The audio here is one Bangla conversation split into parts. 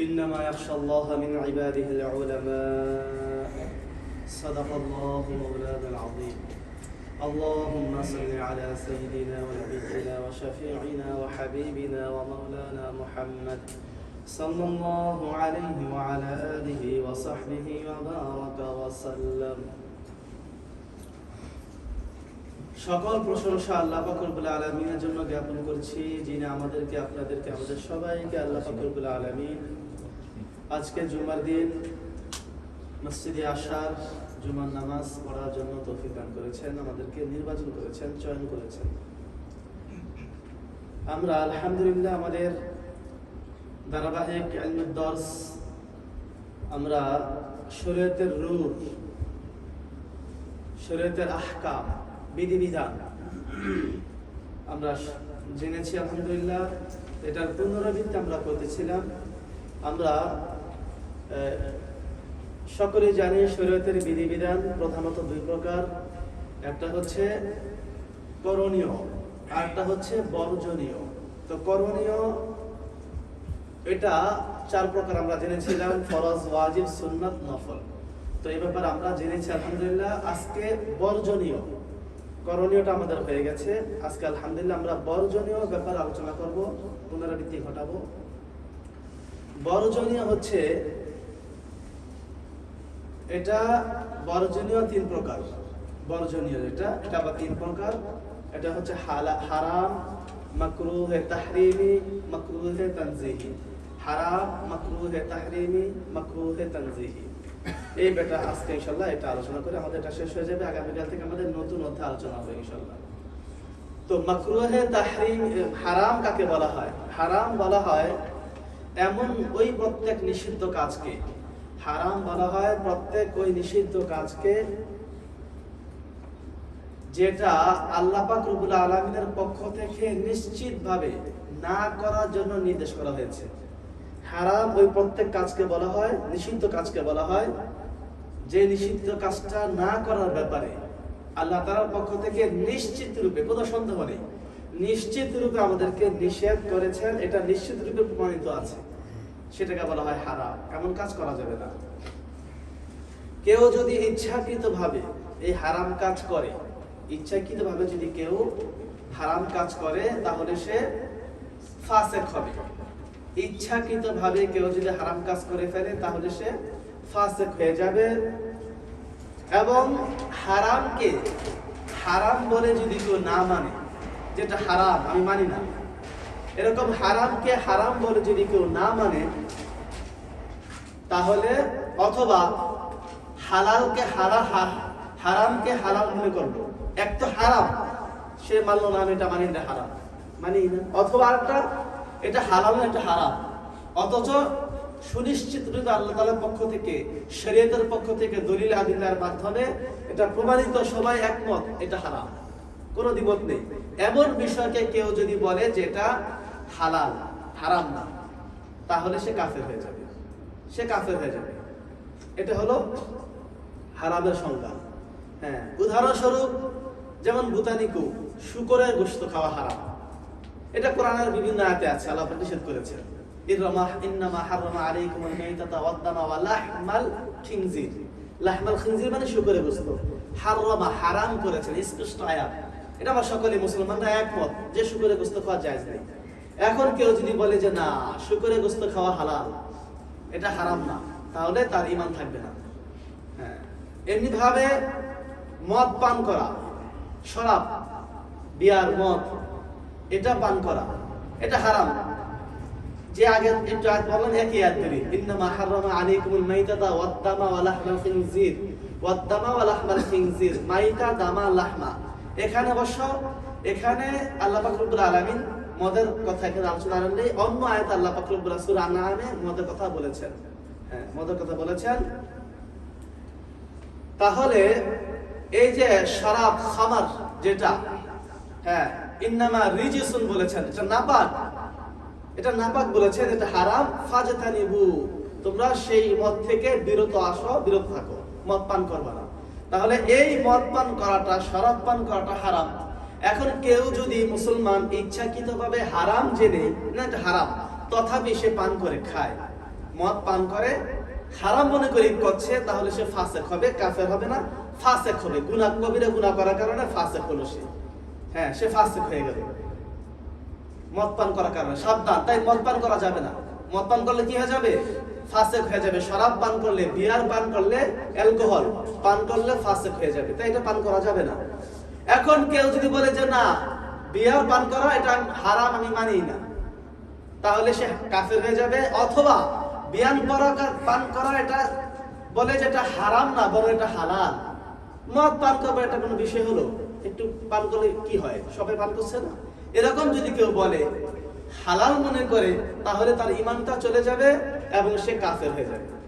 إنما يخشى الله من عباده العلماء. صدق الله مولانا العظيم. اللهم صل على سيدنا ونبينا وشفيعنا وحبيبنا ومولانا محمد صلى الله عليه وعلى آله وصحبه وبارك وسلم. সকল প্রশংসা আল্লাহ ফাকরুল আলমিনের জন্য জ্ঞাপন করছি, যিনি আমাদেরকে, আপনাদেরকে, আমাদের সবাইকে আল্লাহ ফাকরুল আলমিন আজকে জুমার দিন, মসজিদে আসার জুমার নামাজ পড়ার জন্য তৌফিক দান করেছেন, আমাদেরকে নির্বাচন করেছেন, চয়ন করেছেন। আমরা আলহামদুলিল্লাহ আমাদের ধারাবাহিক দর্স, আমরা শরীয়তের রূপ, শরীয়তের আহকাম বিধিবিধান। আমরা জেনেছি, আলহামদুলিল্লাহ, এটার পুনরাবৃত্তি আমরা করতেছিলাম। আমরা সকলে জানি শরীয়তের বিধিবিধান প্রধানত দুই প্রকার। একটা হচ্ছে করণীয়, আর একটা হচ্ছে বর্জনীয়। তো করণীয়, এটা চার প্রকার আমরা জেনেছিলাম, ফরজ, ওয়াজিব, সুন্নাত, নফল। তো এই ব্যাপারে আমরা জেনেছি, আলহামদুলিল্লাহ, আজকে বর্জনীয়। করণীয়টা আমাদের হয়ে গেছে। আজকে আলহামদুলিল্লাহ আমরা বর্জনীয় ব্যাপারে আলোচনা করব, পুনরাবৃত্তি ঘটাবো। বর্জনীয় হচ্ছে, এটা বর্জনীয় তিন প্রকার। বর্জনীয় এটা এটা আবার তিন প্রকার। এটা হচ্ছে হারাম, মাকরুহে তাহরিমি, মাকরুহে তানজিহি। হারাম, মাকরুহে তাহরিমি, মাকরুহে তানজিহি। এই বেটা আজকে ইনশাল্লাহ এটা আলোচনা করে আমাদের এটা শেষ হয়ে যাবে। আগামীকাল থেকে আমাদের নতুন অধ্যায় আলোচনা হবে ইনশাল্লাহ। তো মাকরুহে তাহরিম হারাম কাকে বলা হয়? হারাম বলা হয় এমন ওই প্রত্যেক নিষিদ্ধ কাজকে। হারাম বলা হয় প্রত্যেক ওই নিষিদ্ধ কাজকে যেটা আল্লাহ পাক রব্বুল আলামিনের পক্ষ থেকে নিশ্চিতভাবে না করার জন্য নির্দেশ করা হয়েছে। হারাম ওই প্রত্যেক কাজকে বলা হয়, নিষিদ্ধ কাজকে বলা হয়। যে নিষিদ্ধ কাজটা না করার ব্যাপারে আল্লাহ তাআলার পক্ষ থেকে নিশ্চিত রূপে, কোনো সন্দেহ নেই, নিশ্চিত রূপে আমাদেরকে নিষেধ করেছেন, এটা নিশ্চিত রূপে প্রমাণিত আছে। সেটাকে বলা হয় হারাম, এমন কাজ করা যাবে না। কেউ যদি ইচ্ছাকৃত ভাবে এই হারাম কাজ করে ইচ্ছাকৃত ভাবে যদি কেউ হারাম কাজ করে, তাহলে সে ফাসেক হবে। ইচ্ছাকৃত ভাবে কেউ যদি হারাম কাজ করে ফেলে, তাহলে সে ফাসেক হয়ে যাবে এবং হারামকে, হারাম বলে যদি কেউ না মানে যেটা হারাম, আমি মানি না। এরকম হারামকে হারাম বলে যদি কেউ না মানে তাহলে অথবা হালালকে হারা হারামকে হারাম মনে করল। এক তো হারাম, সে মানলো না, আমি এটা মানি না হারাম। মানি না। অথবা আরেকটা, এটা হালাল না, এটা হারাম। অথচ সুনিশ্চিত রূপে আল্লাহ তাআলার পক্ষ থেকে, শরীয়তের পক্ষ থেকে দলিল আদিল্লার মাধ্যমে এটা প্রমাণিত, সবাই একমত, এটা হারাম। কোনো দ্বিমত নেই। এমন বিষয়কে কেউ যদি বলে যে এটা হালাল, হারাম না, তাহলে সে কাফের হয়ে যাবে। সে কাফের হয়ে যাবে। এটা হলো হারামের সংজ্ঞা। হ্যাঁ উদাহরণস্বরূপ যেমন বুতানিকু শুকরের গোস্ত খাওয়া হারাম। এটা কোরআনের বিভিন্ন আয়াতে আছে, আল্লাহ নিষেধ করেছেন। মানে সকলে একমত যে খাওয়া এখন কেউ যদি বলে যে না, শুকরের গোশত খাওয়া হালাল, এটা হারাম না, তাহলে তার ঈমান থাকবে না। হ্যাঁ এমনি ভাবে মদ পান করা, শরাব, বিয়ার, মদ, এটা পান করা, এটা হারাম। যে আগে একটু আগে বললাম একই আয়াত করি ইন্নামা হারামা আলাইকুমুল মাইতাতা ওয়াদ দামা ওয়া লাহমাল খিনজির। ওয়াদ দামা ওয়া লাহমাল খিনজির। মাইতা, দামা, লাহমা। এখানে অবশ্য এখানে আল্লাহ পাক রব্বুল আলামিন মদের কথা এখানে আলোচনা নেই। অন্য আয়াত আল্লাহ পাক রব্বুল সূরা আনআমে মদের কথা বলেছেন। হ্যাঁ মদের কথা বলেছেন। তাহলে এই যে শরাব, খামার যেটা হ্যাঁ ইন্নামা রিজিসুন বলেছেন। এটা নাপাক এটা নাপাক বলেছেন, এটা হারাম। ফাজতানিবু, তোমরা সেই মদ থেকে বিরত আসো, বিরত থাকো। মদ পান করবে না। তাহলে এই মদ পান করাটা শরাব পান করাটা হারাম। এখন কেউ যদি মুসলমান ইচ্ছাকৃতভাবে হারাম জেনে, না, এটা হারাম, তথাপি সে পান করে, খায়। মদ পান করে, হারাম মনে করে করছে, তাহলে সে ফাসেক হবে, কাফের হবে না, ফাসেক হবে। গুনাহ কবিরা গুনাহ করার কারণে ফাসেক হলো সে। হ্যাঁ সে ফাসেক হয়ে গেল। মদ পান করার কারণে। সাবধান, তাই মদ পান করা যাবে না। মদ পান করলে কি হয়ে যাবে? ফাসেক হয়ে যাবে। শরাব পান করলে, বিয়ার পান করলে অ্যালকোহল, পান করলে ফাসেক হয়ে যাবে। তাই এটা পান করা যাবে না। এখন কেউ যদি বলে যে, না, বিয়ার পান করা, এটা হারাম, আমি মানি না। তাহলে সে কাফের হয়ে যাবে। অথবা বিয়ান করা, পান করা, এটা বলে যে এটা হারাম না, বরং এটা হালাল। মদ পান করবে, এটা কোনো বিষয় হলো? একটু পান করলে কি হয়? সবাই পান করছে না? এরকম যদি কেউ বলে, হালাল মনে করে, তাহলে তার ইমানটা চলে যাবে এবং সে কাফের হয়ে যাবে।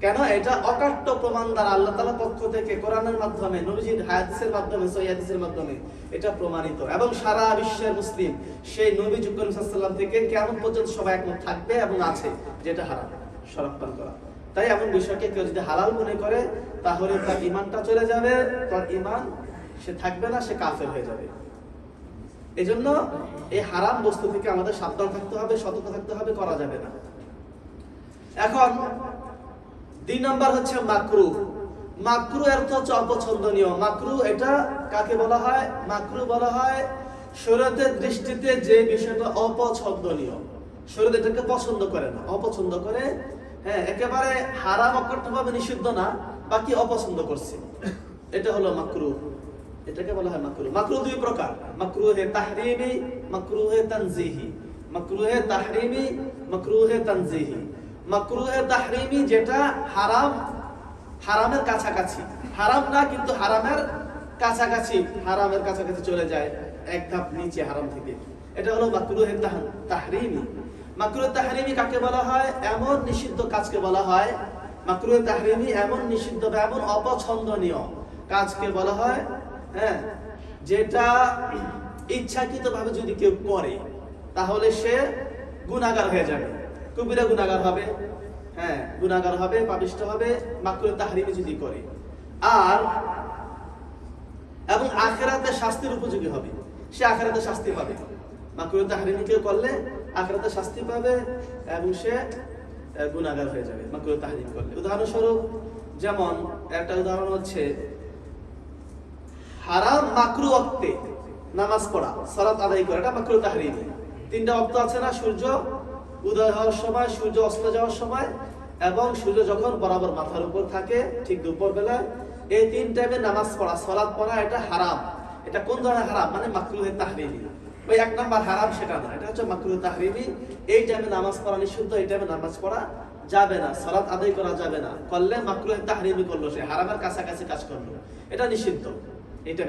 কেন? এটা অকাট্য প্রমাণ দ্বারা আল্লাহ তাআলা পক্ষ থেকে কোরআনের মাধ্যমে, নবীজির হাদিসের মাধ্যমে সহিহ হাদিসের মাধ্যমে এটা প্রমাণিত। এবং সারা বিশ্বের মুসলিম, সেই নবী যুগ সাল্লাম থেকে কেমন পর্যন্ত সবাই একমত থাকবে এবং আছে, যেটা হারাম পান করা। তাই এমন বিষয়কে কেউ যদি হালাল মনে করে, তাহলে তার ইমানটা চলে যাবে, তার ইমান সে থাকবে না, সে কাফের হয়ে যাবে। এজন্য এই হারাম বস্তু থেকে আমাদের সাবধান থাকতে হবে, সতর্ক থাকতে হবে, করা যাবে না। এখন, দুই নম্বর হচ্ছে মাকরু। মাকরু অর্থ হচ্ছে অপছন্দনীয়। মাকরু এটা কাকে বলা হয়? মাকরু বলা হয় শরীয়তের দৃষ্টিতে যে বিষয়টা অপছন্দনীয়। শরীয়ত এটাকে পছন্দ করে না। অপছন্দ করে হ্যাঁ একেবারে হারাম অকট্টভাবে নিষিদ্ধ না, বাকি অপছন্দ করছে। এটা হলো মাকরু। এটাকে বলা হয় মাকরু। মাকরু দুই প্রকার। মাকরুহে তাহরিমি মাকরুহে তানজিহি। মাকরুহে তাহরিমি মাকরুহে তানজিহি। মাকরুহে তাহরিমি যেটা হারাম, হারামের কাছাকাছি। হারাম না, কিন্তু হারামের কাছাকাছি হারামের কাছাকাছি চলে যায় এক ধাপ নিচে হারাম থেকে। এটা হলো মাকরুহে তাহ- তাহরিমি। মাকরুহে তাহরিমি কাকে বলা হয়? এমন নিষিদ্ধ কাজকে বলা হয় মাকরুহে তাহরিমি এমন নিষিদ্ধ বা এমন অপছন্দনীয় কাজকে বলা হয় হ্যাঁ? যেটা ইচ্ছাকৃতভাবে যদি কেউ করে, তাহলে সে গুনাহগার হয়ে যাবে। কবিরা গুনাহগার হবে হ্যাঁ গুনাহগার হবে, পাপিষ্ট হবে, মাকরুহ তাহরিমি যদি করে। আর এবং আখেরাতে শাস্তির উপযোগী হবে। সে আখেরাতে শাস্তি পাবে। মাকরুহ তাহরিমি কেউ করলে, আখেরাতে শাস্তি পাবে এবং সে গুনাহগার হয়ে যাবে, মাকরুহ তাহরিম করলে। উদাহরণস্বরূপ, যেমন একটা উদাহরণ হচ্ছে হারাম মাকরু অক্তে নামাজ পড়া, সালাত আদায় করা, এটা মাকরু তাহরিমি। তিনটা অক্ত আছে না, সূর্য উদয় হওয়ার সময়, সূর্য অস্ত যাওয়ার সময়, এবং সূর্য যখন বরাবর মাথার উপর থাকে, ঠিক দুপুর বেলা, এই তিন টাইমে নামাজ পড়া, সালাত পড়া, এটা হারাম। এটা কোন ধরনের হারাম? মানে মাকরুহে তাহরিমি। ওই এক নাম্বার হারাম সেটা না, এটা হচ্ছে মাকরুহে তাহরিমি। এই টাইমে নামাজ পড়া নিষিদ্ধ, এই টাইমে নামাজ পড়া যাবে না, সালাত আদায় করা যাবে না। করলে মাকরুহে তাহরিমি করল সে, হারামের কাছাকাছি কাজ করল। এটা নিষিদ্ধ।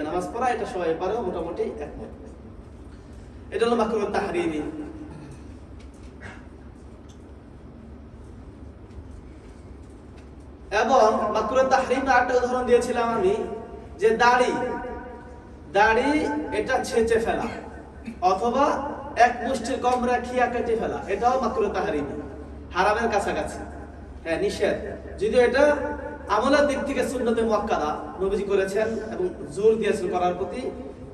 নামাজ পড়া, এটা সবাই মোটামুটি একমত। এটা হলো এবং একটা উদাহরণ দিয়েছিলাম আমি, যে দাড়ি দাড়ি এটা ছেঁচে ফেলা, অথবা এক মুষ্টির কম রাখিয়া কেটে ফেলা, এটাও মাকরুহ তাহরিমি। হারামের কাছাকাছি। হ্যাঁ নিষেধ। যদিও এটা আমলের দিক থেকে সুন্নতে মুয়াক্কাদা নবীজি করেছেন এবং জোর দিয়েছেন করার প্রতি।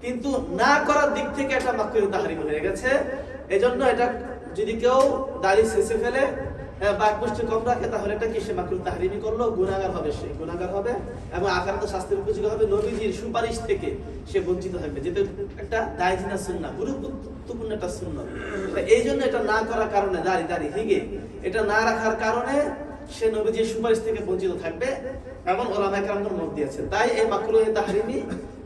কিন্তু না করার দিক থেকে এটা মাকরুহ তাহরিম হয়ে গেছে। এজন্য এটা যদি কেউ দাড়ি শেষে ফেলে কম রাখে, তাহলে এটা কি সে তাহরিমি করল? গুনাহগার হবে সে গুনাহগার হবে এবং শাস্তির উপযোগী হবে। নবীজির সুপারিশ থেকে সে বঞ্চিত থাকবে। যেহেতু একটা দায়জিনা সুন্নাহ, গুরুত্বপূর্ণ একটা সুন্নাহ। এই জন্য এটা না করার কারণে, দাড়ি দাড়ি, হিগে, এটা না রাখার কারণে সে নবীজির সুপারিশ থেকে বঞ্চিত থাকবে এমন ওলামা কেরামগণ মত দিয়েছেন তাই এই মাকরুহে তাহরিমি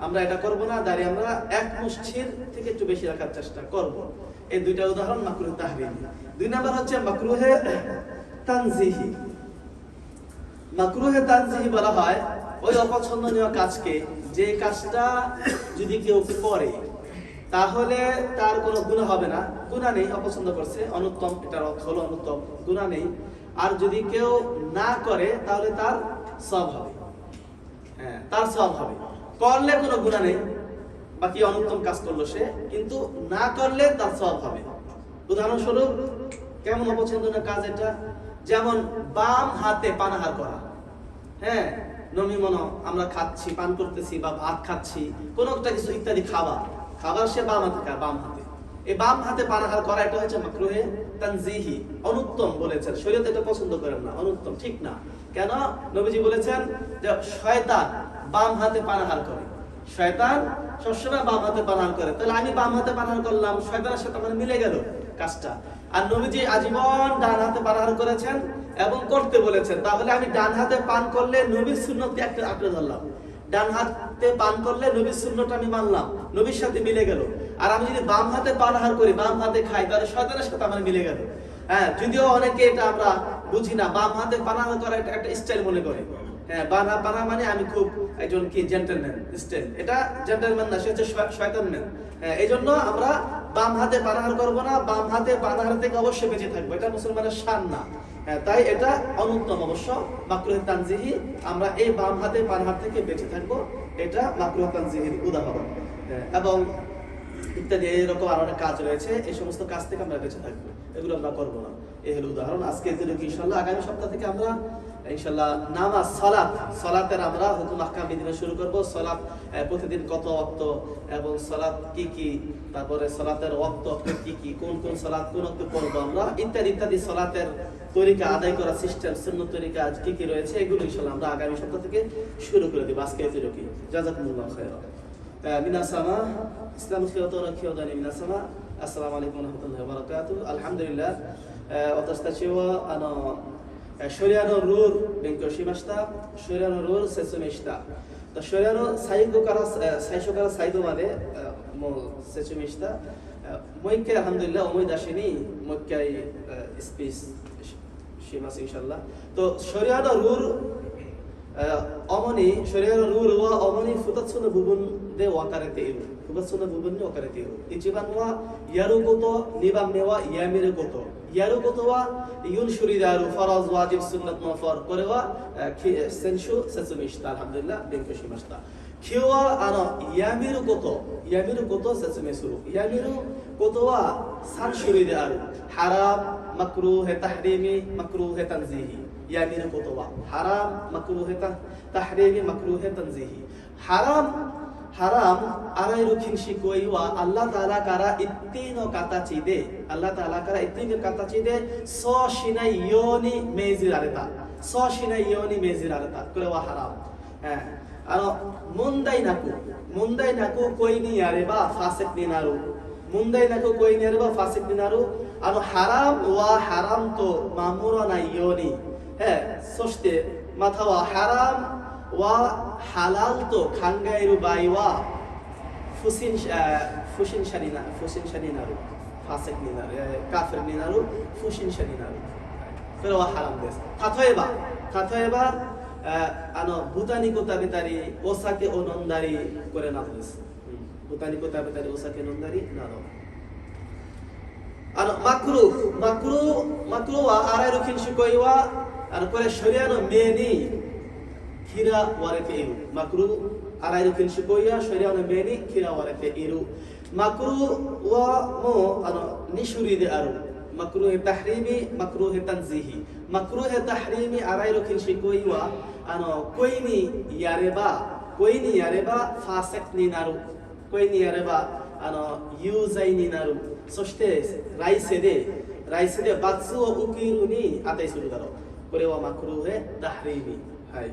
আমরা এটা করব না, দাঁড়িয়ে আমরা এক মুষ্টির থেকে একটু বেশি রাখার চেষ্টা করব। এই দুইটা উদাহরণ মাকরুহ তাহরিমি। দুই নাম্বার হচ্ছে মাকরুহে তানজিহি। মাকরুহে তানজিহি বলা হয়, ওই অপছন্দনীয় কাজকে, যে কাজটা যদি কেউ করে, তাহলে তার কোনো গুণা হবে না। গুণা নেই, অপছন্দ করছে, অনুত্তম, এটার অর্থ হলো অনুত্তম। গুণা নেই আর যদি কেউ না করে, তাহলে তার সব হবে। হ্যাঁ তার সব হবে। করলে কোনো গুণা নেই, বাকি অনুত্তম কাজ করল সে, কিন্তু না করলে তার সব হবে। উদাহরণস্বরূপ, কেমন অপছন্দনীয় কাজ এটা? যেমন বাম হাতে পানাহার করা। হ্যাঁ নমি মনো, আমরা খাচ্ছি, পান করতেছি বা ভাত খাচ্ছি, কোনো একটা কিছু ইত্যাদি খাবার খাবার সে বাম হাতে খায় বাম হাতে। এই বাম হাতে পানাহার করা এটা হচ্ছে মাকরুহে তানজিহি, অনুত্তম বলেছেন। শরীয়ত এটা পছন্দ করেন না, অনুত্তম, ঠিক না। কেন? নবীজি বলেছেন যে শয়তান বাম হাতে পানাহার করে। শয়তান সবসময় বাম হাতে পানাহার করে। তাহলে আমি বাম হাতে পানাহার করলাম, শয়তানের সাথে আমার মিলে গেল কাজটা। আর নবীজি আজীবন ডান হাতে পানাহার করেছেন এবং করতে বলেছেন। তাহলে আমি ডান হাতে পান করলে নবীর সুন্নতকে একটা আঁকড়ে ধরলাম। ডান হাতে পান করলে নবীর সুন্নতটা আমি মানলাম, নবীর সাথে মিলে গেল। আর আমি যদি বাম হাতে পানাহার করি বাম হাতে খাই তাহলে শয়তানের সাথে আমার মিলে গেল। হ্যাঁ যদিও অনেকে এটা আমরা বুঝি না বাম হাতে পানাহার করা একটা স্টাইল মনে করে। হ্যাঁ বানা পানা মানে আমি খুব একজন কি জেন্টলম্যান স্টাইল এটা জেন্টলম্যান না সে হচ্ছে শয়- শয়তানম্যান। হ্যাঁ এই জন্য আমরা বাম হাতে পানাহার করব না বাম হাতে পানাহার থেকে অবশ্যই বেঁচে থাকব। এটা মুসলমানের শান না। হ্যাঁ, তাই এটা অনুত্তম অবশ্য। মাকরুহ তানজিহি আমরা এই বাম হাতে পানাহার থেকে বেঁচে থাকব। এটা মাকরুহ তানজিহির উদাহরণ। হ্যাঁ, এবং ইত্যাদি এরকম আরও অনেক কাজ রয়েছে। এই সমস্ত কাজ থেকে আমরা বেঁচে থাকব। এগুলো আমরা করব না। এই হলো উদাহরণ। আজকে ইনশাল্লাহ আগামী সপ্তাহ থেকে আমরা ইনশাল্লাহ নামাজ সালাত সালাতের আমরা হুকুম আহকাম বিধিনে শুরু করব। আহ, প্রতিদিন কত ওয়াক্ত এবং সালাত কি কি তারপরে সালাতের ওয়াক্ত কি কি কোন কোন সালাত কোন ওয়াক্তে পড়ব আমরা ইত্যাদি ইত্যাদি সালাতের তরিকা আদায় করা সিস্টেম শূন্য তরিকা আজ কি কি রয়েছে এগুলো ইনশাল্লাহ আমরা আগামী সপ্তাহ থেকে শুরু করে দেবো আজকে এগুলো কি জাজাকুমুল্লাহ খায়রা মিনাসামা আলাইকুম আলহামদুলিল্লাহ। অতস্তাচিওয়া আনো শরিয়ানো রুর বেঙ্কশিমাস্তা শরিয়ানো রুর তো শরিয়ানো সাইগো কারা সাইশো কারা সাইগো মাদে মো অমনি, শরিয়ানো রুর ওয়া অমনি ফুতাৎসুন ভুবন 내 와카레테 이루 그것은 부분이 와카레테 이루 이지반와 야루고토 니밤네와 야미르고토 야루고토와 윤슈리다루 파라즈 와집 순낫 마파르 거레와 키 센슈 세스미시타 알함둘라 뱅코시마시타 키와 아나 야미르고토 야미르고토 세스메스루 야미르고토와 산슈리다루 하람 마크루헤 타흐리미 마크루헤 탄지히 야미르고토와 하람 마크루헤 타흐리미 마크루헤 탄지히 하람 হারাম আরাই রুখিন শিকোইওয়া আল্লাহ তাআলা কারা ইত্তিনো কাতা চিদে আল্লাহ তাআলা কারা ইত্তিনো কাতা চিদে স শিনাই ইয়োনি মেজির আরেতা স শিনাই মেজির আরেতা কুলেওয়া হারাম। হ্যাঁ আর মুন্দাই নাকু মুন্দাই নাকু কইনি আরে বা ফাসিদ দিন আরু মুন্দাই নাকু কইনি আরে বা ফাসিক দিনারু আর হারাম ওয়া হারাম তো মামুরা না ইয়োনি হ্যাঁ সস্তে মাথাওয়া হারাম ওয়া হালাল তো খাঙ্গাইরু বাই ওয়া ফুসিন ফুসিন শারিনা ফুসিন শারিনারু কাফের নিনারু ফুসিন শারিনারু ফের ওয়া হারাম দেশ। থাথয়েবা থাথয়েবা আনো ওসাকে করে না দেশ। ভুতানিকো তাবেতারি ওসাকে নন্দারি না দাও আর মাকরু মাকরু মাকরু ওয়া আরাইরু খিনশু কইওয়া আর করে শরিয়ানো মেনি 者になるそれはハラムです例えば例えばえーあの豚肉食べたりお酒を飲んだりこれなどです、うん豚肉食べたりお酒飲んだりなどあのマクロマクロマクロはあらゆる禁止行為はあのこれシャリアの目に嫌われているマクロあらゆる禁止行為はシャリアの目に嫌われているマクロはもうあの2種類であるマクロヘタハリミマクロヘタンジヒマクロヘタハリミあらゆる禁止行為はあの恋にやれば恋にやればファーセクになる恋にやればあの有罪になるそして来世で来世で罰を受けるに値するだろうこれはマクルヘタハリミはい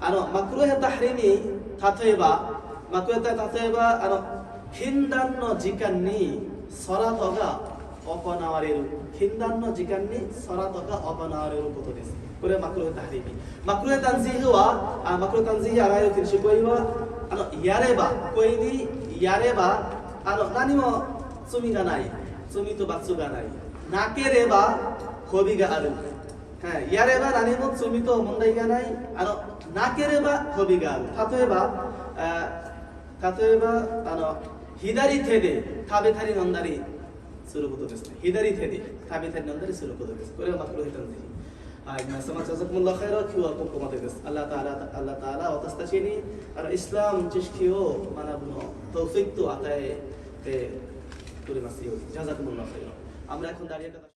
あのマクルヘタハリミ例えばマクルヘタ例えばあの禁断の時間に空とが行われる。禁断の時間に空とが行われることです。これはマクルヘタハリミ。マクルヘタンジヒはあマクルヘタンジヒあらゆる禁止行為はあのやれば恋にやればあの何も罪がない。罪と罰がない。なければ媚びがある。はい、やれば何も罪と問題がない。あの 나게르바 거비가 타토에바 타토에바 아노 히다리 테데 타베타리 난다리 수르고도 됐어 히다리 테데 타베타리 난다리 수르고도 됐어 그래 마크로 했던 데지 জাজাকুমুল্লাহ খাইরা কিউআর কোড কমাতে গেছে। আল্লাহ তাআলা আল্লাহ তাআলা ওয়াতাস্তাশিনি আর ইসলাম জিশকিও মানাবুন তৌফিক তো তে করে আমরা এখন দাঁড়িয়ে